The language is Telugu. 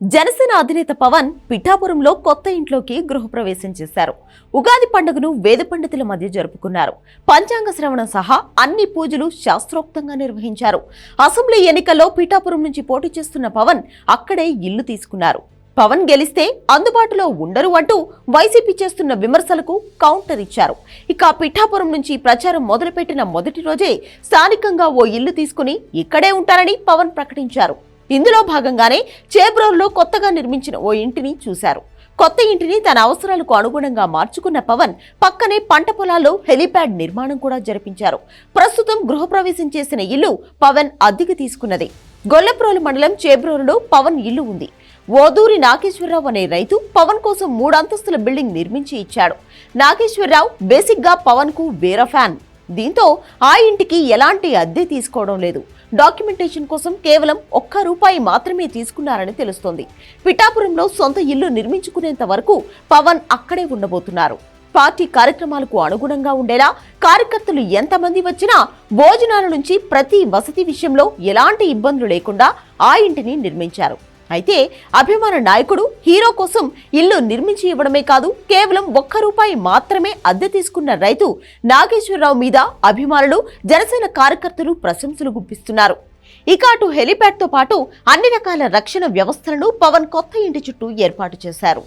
జనసేన అధినేత పవన్ పిఠాపురంలో కొత్త ఇంట్లోకి గృహప్రవేశం చేశారు. ఉగాది పండుగను వేద పండితుల మధ్య జరుపుకున్నారు. పంచాంగ శ్రవణం సహా అన్ని పూజలు శాస్త్రోక్తంగా నిర్వహించారు. అసెంబ్లీ ఎన్నికల్లో పిఠాపురం నుంచి పోటీ చేస్తున్న పవన్ అక్కడే ఇల్లు తీసుకున్నారు. పవన్ గెలిస్తే అందుబాటులో ఉండరు అంటూ వైసీపీ చేస్తున్న విమర్శలకు కౌంటర్ ఇచ్చారు. ఇక పిఠాపురం నుంచి ప్రచారం మొదలుపెట్టిన మొదటి రోజే స్థానికంగా ఓ ఇల్లు తీసుకుని ఇక్కడే ఉంటారని పవన్ ప్రకటించారు. ఇందులో భాగంగానే చేబ్రోల్లో కొత్తగా నిర్మించిన ఓ ఇంటిని చూశారు. కొత్త ఇంటిని తన అవసరాలకు అనుగుణంగా మార్చుకున్న పవన్ పక్కనే పంట పొలాల్లో హెలిప్యాడ్ నిర్మాణం కూడా జరిపించారు. ప్రస్తుతం గృహప్రవేశం చేసిన ఇల్లు పవన్ అద్దెకి తీసుకున్నది. గొల్లప్రోలు మండలం చేబ్రోలులో పవన్ ఇల్లు ఉంది. ఓదూరి నాగేశ్వరరావు అనే రైతు పవన్ కోసం మూడు అంతస్తుల బిల్డింగ్ నిర్మించి ఇచ్చాడు. నాగేశ్వరరావు బేసిక్గా పవన్కు వేరే ఫ్యాన్. దీంతో ఆ ఇంటికి ఎలాంటి అద్దె తీసుకోవడం లేదు. డాక్యుమెంటేషన్ కోసం కేవలం ఒక్క రూపాయి మాత్రమే తీసుకున్నారని తెలుస్తోంది. పిఠాపురంలో సొంత ఇల్లు నిర్మించుకునేంత వరకు పవన్ అక్కడే ఉండబోతున్నారు. పార్టీ కార్యక్రమాలకు అనుగుణంగా ఉండేలా కార్యకర్తలు ఎంతమంది వచ్చినా భోజనాల నుంచి ప్రతి వసతి విషయంలో ఎలాంటి ఇబ్బందులు లేకుండా ఆ ఇంటిని నిర్మించారు. అయితే అభిమాన నాయకుడు హీరో కోసం ఇల్లు నిర్మించి ఇవ్వడమే కాదు కేవలం ఒక్క రూపాయి మాత్రమే అద్దె తీసుకున్న రైతు నాగేశ్వరరావు మీద అభిమానులు జనసేన కార్యకర్తలు ప్రశంసలు గుప్పిస్తున్నారు. ఇక అటు హెలిప్యాడ్తో పాటు అన్ని రకాల రక్షణ వ్యవస్థలను పవన్ కొత్త ఇంటి చుట్టూ ఏర్పాటు చేశారు.